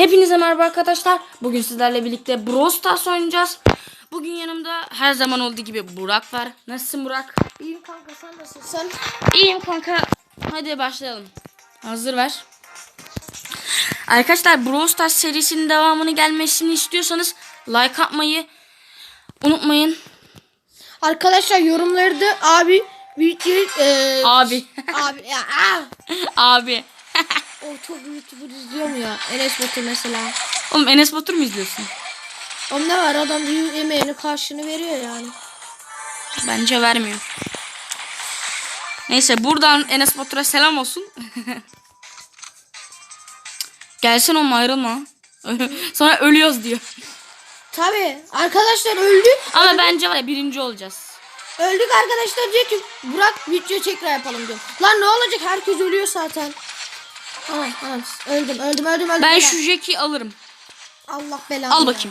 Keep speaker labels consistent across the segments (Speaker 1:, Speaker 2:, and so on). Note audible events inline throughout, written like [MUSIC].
Speaker 1: Hepinize merhaba arkadaşlar. Bugün sizlerle birlikte Brawl Stars oynayacağız. Bugün yanımda her zaman olduğu gibi Burak var. Nasılsın Burak?
Speaker 2: İyiyim kanka sen nasılsın?
Speaker 1: İyiyim kanka. Hadi başlayalım. Hazır ver. Arkadaşlar Brawl Stars serisinin devamını gelmesini istiyorsanız like atmayı unutmayın.
Speaker 2: Arkadaşlar yorumları da abi video e,
Speaker 1: Abi.
Speaker 2: abi ya [LAUGHS] ah!
Speaker 1: Abi.
Speaker 2: O çok YouTuber izliyor mu ya? Enes Batur mesela.
Speaker 1: Oğlum Enes Batur mu izliyorsun?
Speaker 2: Oğlum ne var adam büyük emeğini karşını veriyor yani.
Speaker 1: Bence vermiyor. Neyse buradan Enes Batur'a selam olsun. [LAUGHS] Gelsin oğlum ayrılma. [LAUGHS] Sonra ölüyoruz diyor.
Speaker 2: Tabi arkadaşlar öldük.
Speaker 1: Ama bence var ya birinci olacağız.
Speaker 2: Öldük arkadaşlar diyor ki Burak video tekrar yapalım diyor. Lan ne olacak herkes ölüyor zaten. Öldüm öldüm öldüm öldüm.
Speaker 1: Ben şu Jack'i alırım.
Speaker 2: Allah belanı.
Speaker 1: Al bakayım.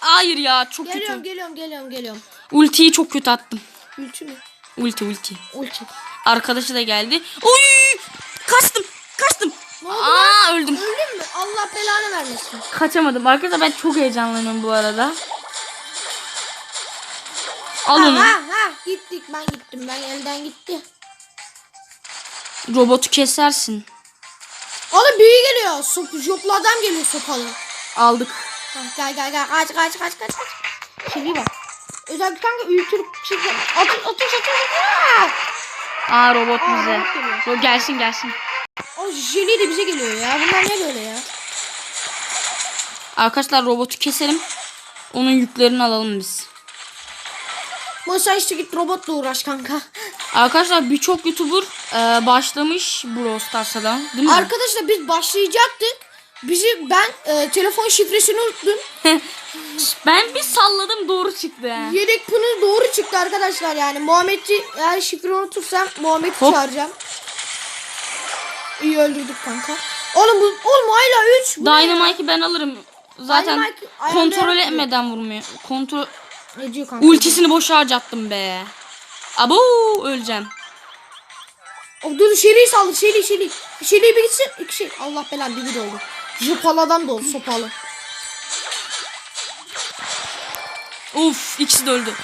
Speaker 1: Hayır ya çok
Speaker 2: Geliyorum
Speaker 1: kötü.
Speaker 2: geliyorum geliyorum geliyorum.
Speaker 1: Ultiyi çok kötü attım.
Speaker 2: Ulti mi?
Speaker 1: Ulti ulti.
Speaker 2: Ulti.
Speaker 1: Arkadaşı da geldi. Uy! Kaçtım. Kaçtım.
Speaker 2: Ne oldu
Speaker 1: Aa öldüm.
Speaker 2: Öldün mü? Allah belanı vermesin.
Speaker 1: Kaçamadım. Arkadaşlar ben çok heyecanlanıyorum bu arada. Al
Speaker 2: Ha,
Speaker 1: onu.
Speaker 2: ha ha gittik ben gittim ben elden gitti.
Speaker 1: Robotu kesersin.
Speaker 2: Oğlum büyü geliyor. Sop, joplu adam geliyor sopalı.
Speaker 1: Aldık.
Speaker 2: Ha, gel gel gel kaç kaç kaç kaç. kaç. Şimdi bak. Özellikle kanka ültür çıkıyor. Atış atış atış. atış.
Speaker 1: Aa robot
Speaker 2: Aa,
Speaker 1: bize.
Speaker 2: robot.
Speaker 1: Ro- gelsin gelsin.
Speaker 2: O jeli de bize geliyor ya. Bunlar ne böyle ya?
Speaker 1: Arkadaşlar robotu keselim. Onun yüklerini alalım biz.
Speaker 2: Masa işte git robotla uğraş kanka.
Speaker 1: Arkadaşlar birçok YouTuber e, başlamış Brawl Stars'a da. Değil mi?
Speaker 2: Arkadaşlar biz başlayacaktık. Bizi ben e, telefon şifresini unuttum. [LAUGHS]
Speaker 1: ben bir salladım doğru çıktı.
Speaker 2: Yedek pını doğru çıktı arkadaşlar yani. Muhammed'i eğer şifre unutursam Muhammed'i çağıracağım. İyi öldürdük kanka. Oğlum bu oğlum hala 3.
Speaker 1: Dynamite'ı ben alırım. Zaten
Speaker 2: Dynamite
Speaker 1: kontrol etmeden vurmuyor. Kontrol
Speaker 2: Diyor kanka?
Speaker 1: ultisini boş harcattım be. Abo öleceğim.
Speaker 2: Oh, dur Şeli'yi saldır Şeli Şeli. Şeli bir gitsin. İki şey. Allah belanı bir bir oldu. Sopalı adam da oldu sopalı.
Speaker 1: Uf ikisi de öldü.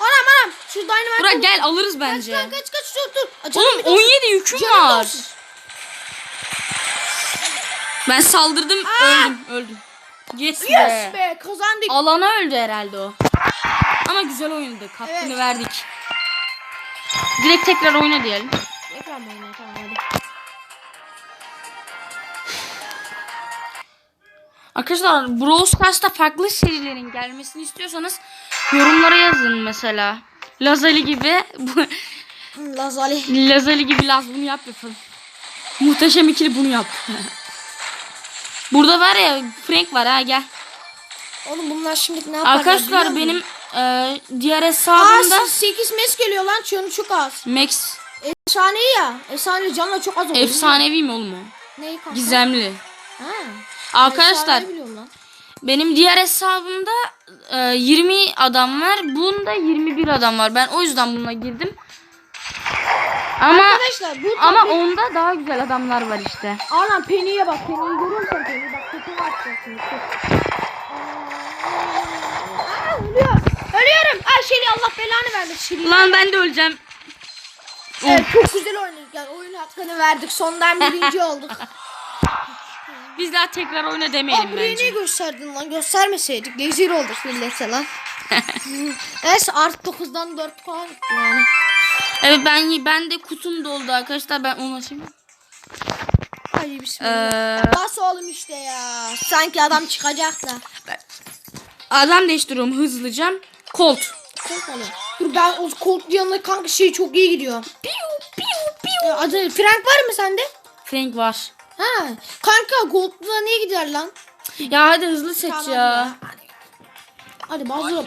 Speaker 2: Anam anam. Şu dynamite.
Speaker 1: Burak gel alırız bence.
Speaker 2: kaç kaç kaç dur dur. Aa, canım
Speaker 1: Oğlum
Speaker 2: bir dolsun.
Speaker 1: 17 yüküm
Speaker 2: Canım
Speaker 1: var. Ben saldırdım öldüm öldüm. Yes,
Speaker 2: Yes
Speaker 1: be.
Speaker 2: be kazandık.
Speaker 1: Alana öldü herhalde o. Güzel oynadık. Hakkını
Speaker 2: Evet.
Speaker 1: verdik. Direkt tekrar oyna diyelim.
Speaker 2: Mı oynuyor? Tamam hadi.
Speaker 1: Arkadaşlar Brawl Stars'ta farklı serilerin gelmesini istiyorsanız yorumlara yazın mesela. Lazali gibi [LAUGHS]
Speaker 2: Lazali.
Speaker 1: Lazali gibi Laz bunu yap yapın. Muhteşem ikili bunu yap. Burada var ya Frank var ha gel.
Speaker 2: Oğlum bunlar şimdi ne yaparlar
Speaker 1: Arkadaşlar benim
Speaker 2: musun?
Speaker 1: e, diğer
Speaker 2: Aa
Speaker 1: hesabımda
Speaker 2: 8 mes geliyor lan canı çok az.
Speaker 1: Max
Speaker 2: Efsanevi ya. Efsane canla çok az oluyor.
Speaker 1: efsanevi mi oğlum o?
Speaker 2: Neyi kanka?
Speaker 1: Gizemli.
Speaker 2: Ha.
Speaker 1: Arkadaşlar benim diğer hesabımda e, 20 adam var. Bunda 21 adam var. Ben o yüzden buna girdim. Ama
Speaker 2: Arkadaşlar bu
Speaker 1: ama
Speaker 2: tabii-
Speaker 1: onda daha güzel adamlar var işte.
Speaker 2: Anam Penny'e bak. Penny'yi görüyor musun? Bak kötü var Allah belanı vermesin.
Speaker 1: Lan ben de öleceğim.
Speaker 2: Evet çok güzel oynadık yani oyun hakkını verdik. Sondan birinci olduk. [LAUGHS]
Speaker 1: Biz daha tekrar oyna
Speaker 2: Aa
Speaker 1: demeyelim
Speaker 2: burayı niye
Speaker 1: bence.
Speaker 2: gösterdin lan? Göstermeseydik. Rezil olduk millete lan. Neyse artı 9'dan 4 falan gitti yani.
Speaker 1: Evet ben ben de kutum doldu arkadaşlar. Ben onu açayım.
Speaker 2: Hadi bismillah.
Speaker 1: Ee,
Speaker 2: Bas oğlum işte ya. Sanki adam çıkacak da.
Speaker 1: adam değiştiriyorum hızlıca. Colt.
Speaker 2: Alayım. Dur ben o Colt yanına kanka şey çok iyi gidiyor. Ee, Adı Frank var mı sende?
Speaker 1: Frank var.
Speaker 2: Ha. Kanka Gold'la niye gider lan?
Speaker 1: Ya hadi hızlı seç
Speaker 2: Tamam
Speaker 1: ya.
Speaker 2: Hadi, hadi bazı.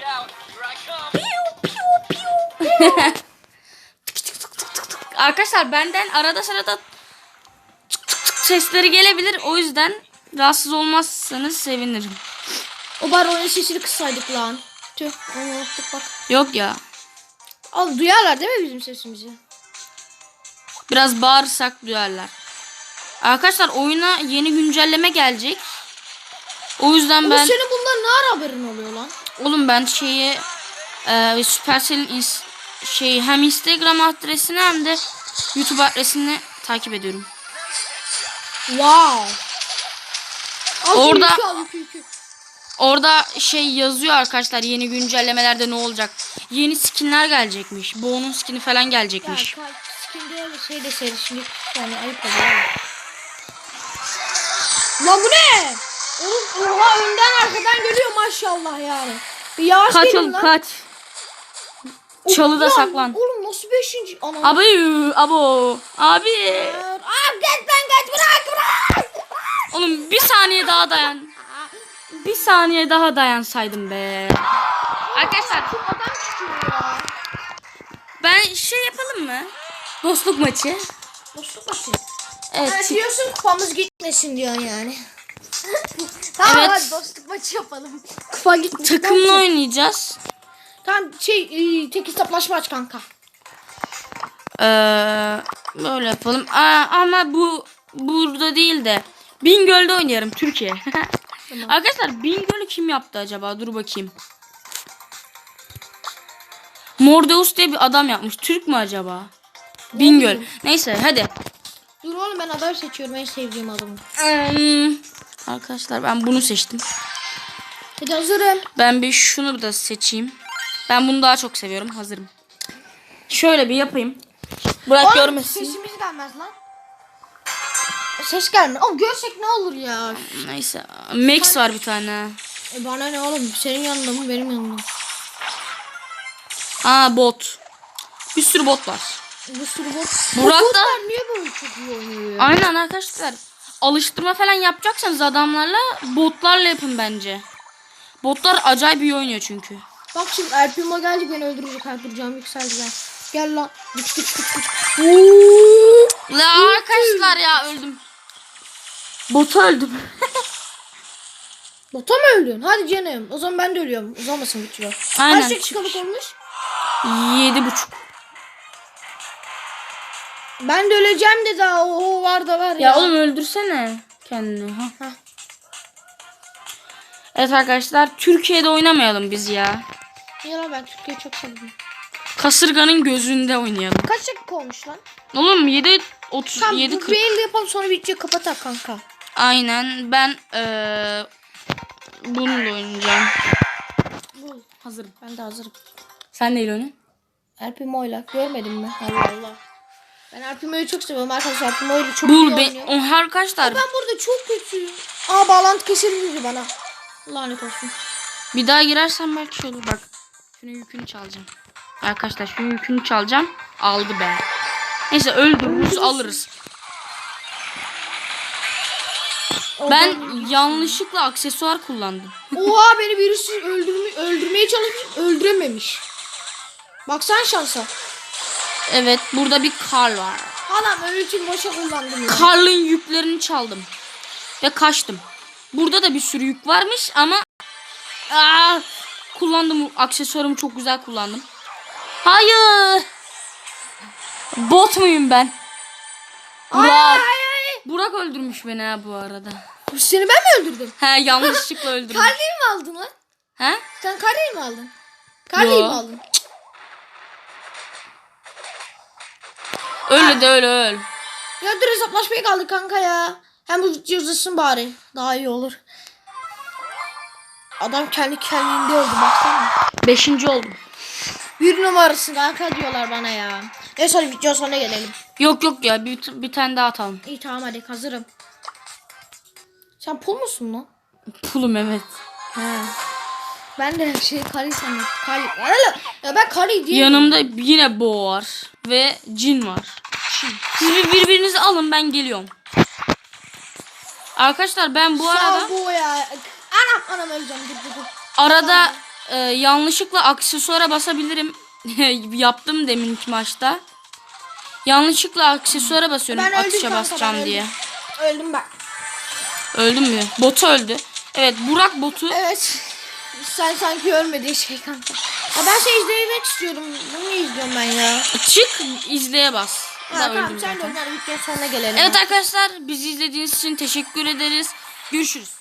Speaker 1: Arkadaşlar benden arada sırada tık tık tık sesleri gelebilir. O yüzden rahatsız olmazsanız sevinirim.
Speaker 2: O bar oyun sesini kısaydık lan. Tüh onu unuttuk bak.
Speaker 1: Yok ya.
Speaker 2: Al duyarlar değil mi bizim sesimizi?
Speaker 1: Biraz bağırsak duyarlar. Arkadaşlar oyuna yeni güncelleme gelecek. O yüzden ben
Speaker 2: senin bundan ne ara haberin oluyor lan?
Speaker 1: oğlum ben şeyi e, Supercell'in şey hem Instagram adresini hem de YouTube adresini takip ediyorum.
Speaker 2: Wow. Al
Speaker 1: Orada-
Speaker 2: yükü al, yükü, yükü.
Speaker 1: Orada şey yazıyor arkadaşlar yeni güncellemelerde ne olacak. Yeni skinler gelecekmiş. Bo'nun skini falan
Speaker 2: Ya
Speaker 1: gelecekmiş.
Speaker 2: skin de şey de seri şimdi yani ayıp oluyor. Lan bu ne? Oğlum oha önden arkadan geliyor maşallah yani. Bir yavaş
Speaker 1: Kaç oğlum
Speaker 2: lan.
Speaker 1: kaç.
Speaker 2: Oğlum,
Speaker 1: Çalıda
Speaker 2: lan,
Speaker 1: saklan.
Speaker 2: Oğlum nasıl beşinci? Anam.
Speaker 1: Abi abo abi.
Speaker 2: Aa geç lan geç bırak bırak.
Speaker 1: Oğlum bir saniye daha dayan. Bir saniye daha dayansaydım be. Arkadaşlar
Speaker 2: adam çıkıyor ya.
Speaker 1: ben şey yapalım mı? Dostluk maçı.
Speaker 2: Dostluk maçı.
Speaker 1: Evet.
Speaker 2: Ha, diyorsun kupamız gitmesin diyorsun yani. [LAUGHS] tamam
Speaker 1: Evet.
Speaker 2: hadi dostluk maçı yapalım. Kupa gitmesin.
Speaker 1: Takımla oynayacağız.
Speaker 2: Tamam şey e, tek hesaplaşma aç kanka.
Speaker 1: Ee, böyle yapalım. Aa, ama bu burada değil de Bingöl'de oynayalım Türkiye. [LAUGHS] Arkadaşlar Bingöl'ü kim yaptı acaba? Dur bakayım. Mordeus diye bir adam yapmış. Türk mü acaba? Bingöl. Neyse hadi.
Speaker 2: Dur oğlum ben adam seçiyorum en sevdiğim adamı.
Speaker 1: Hmm, Arkadaşlar ben bunu seçtim.
Speaker 2: Hadi hazırım.
Speaker 1: Ben bir şunu da seçeyim. Ben bunu daha çok seviyorum. Hazırım. Şöyle bir yapayım. Burak
Speaker 2: Oğlum,
Speaker 1: görmesin.
Speaker 2: Sesimiz gelmez lan. Ses gelmiyor. Oğlum görsek ne olur ya.
Speaker 1: Neyse. Max var bir tane.
Speaker 2: E bana ne oğlum senin yanında mı benim yanımda mı?
Speaker 1: Aa bot. Bir sürü bot var.
Speaker 2: Bu sürü bot. Bu
Speaker 1: da-
Speaker 2: niye böyle çok iyi oynuyor ya?
Speaker 1: Aynen arkadaşlar. Alıştırma falan yapacaksanız adamlarla botlarla yapın bence. Botlar acayip iyi oynuyor çünkü.
Speaker 2: Bak şimdi Erpimo geldi beni öldürecek. Canım yükseldi gel. Gel lan. Gıç gıç gıç gıç.
Speaker 1: La arkadaşlar ya öldüm. Botu öldüm. [LAUGHS]
Speaker 2: Bota mı öldün? Hadi canım. O zaman ben de ölüyorum. Uzamasın bitiyor.
Speaker 1: Aynen.
Speaker 2: Kaç dakikalık olmuş?
Speaker 1: Yedi buçuk.
Speaker 2: Ben de öleceğim de daha o var da var ya.
Speaker 1: Ya oğlum öldürsene kendini. Ha.
Speaker 2: Hah.
Speaker 1: Evet arkadaşlar Türkiye'de oynamayalım biz ya.
Speaker 2: Niye lan ben Türkiye'yi çok sevdim.
Speaker 1: Kasırganın gözünde oynayalım.
Speaker 2: Kaç dakika olmuş lan?
Speaker 1: Oğlum 7 30
Speaker 2: Tamam
Speaker 1: 7
Speaker 2: bu
Speaker 1: 40.
Speaker 2: bir elde yapalım sonra videoyu kapatak kanka.
Speaker 1: Aynen ben eee bununla oynayacağım.
Speaker 2: Bu.
Speaker 1: Hazırım.
Speaker 2: Ben de hazırım.
Speaker 1: Sen neyle oynuyorsun?
Speaker 2: Erpimo'yla görmedin mi? Allah Allah. Ben Erpimo'yu çok seviyorum arkadaşlar. Erpimo'yu çok iyi
Speaker 1: Bul be
Speaker 2: oynuyor.
Speaker 1: o arkadaşlar
Speaker 2: Ben burada çok kötüyüm. Aa bağlantı kesildi bana. Lanet olsun.
Speaker 1: bir daha girersen belki şey olur bak. Şunun yükünü çalacağım. Arkadaşlar şunun yükünü çalacağım. Aldı be. Neyse öldürürüz alırız. Ben yanlışlıkla aksesuar kullandım.
Speaker 2: Oha beni birisi öldürme, öldürmeye çalışmış öldürememiş. Baksan şansa.
Speaker 1: Evet burada bir kar var.
Speaker 2: Anam öyle için boşa kullandım ya.
Speaker 1: Karl'ın yüklerini çaldım. Ve kaçtım. Burada da bir sürü yük varmış ama Aa, kullandım aksesuarımı çok güzel kullandım. Hayır. Bot muyum ben? Burak. Burak öldürmüş beni ha bu arada.
Speaker 2: Seni ben mi öldürdüm?
Speaker 1: He yanlışlıkla [LAUGHS] öldürmüş.
Speaker 2: Kardeyi mi aldın lan?
Speaker 1: He?
Speaker 2: Sen kardeyi mi aldın? Kardeyi
Speaker 1: Yo.
Speaker 2: mi aldın?
Speaker 1: Öyle de öyle öl.
Speaker 2: Ya dur hesaplaşmaya kaldık kanka ya. Hem bu video uzasın bari. Daha iyi olur. Adam kendi kendinde öldü baksana.
Speaker 1: Beşinci oldum.
Speaker 2: Bir numarasın kanka diyorlar bana ya. Neyse hadi video sonuna gelelim.
Speaker 1: Yok yok ya bir, bir tane daha atalım.
Speaker 2: İyi tamam hadi hazırım. Sen pul musun lan?
Speaker 1: Pulum evet.
Speaker 2: He. Ben de şey kari sandım. Kari. Ya ben kari diye.
Speaker 1: Yanımda yine Bo var. Ve Cin var. Siz bir birbirinizi alın ben geliyorum. Arkadaşlar ben bu arada
Speaker 2: bu ya. Anam anam öleceğim dur dur dur.
Speaker 1: arada e, yanlışlıkla aksesuara basabilirim. [LAUGHS] Yaptım deminki maçta. Yanlışlıkla aksesuara basıyorum
Speaker 2: Ben
Speaker 1: atışa
Speaker 2: kanka,
Speaker 1: basacağım
Speaker 2: ben
Speaker 1: diye.
Speaker 2: öldüm. Ben.
Speaker 1: Öldüm mü? Botu öldü. Evet Burak botu.
Speaker 2: Evet. Sen sanki ölmediğin şey kanka. Ya ben şey izlemek istiyorum. Bunu izliyorum ben ya?
Speaker 1: Çık izleye bas.
Speaker 2: Ha, tamam sen de
Speaker 1: zaten.
Speaker 2: oynar. Videonun sonuna gelelim.
Speaker 1: Evet arkadaşlar bizi izlediğiniz için teşekkür ederiz. Görüşürüz.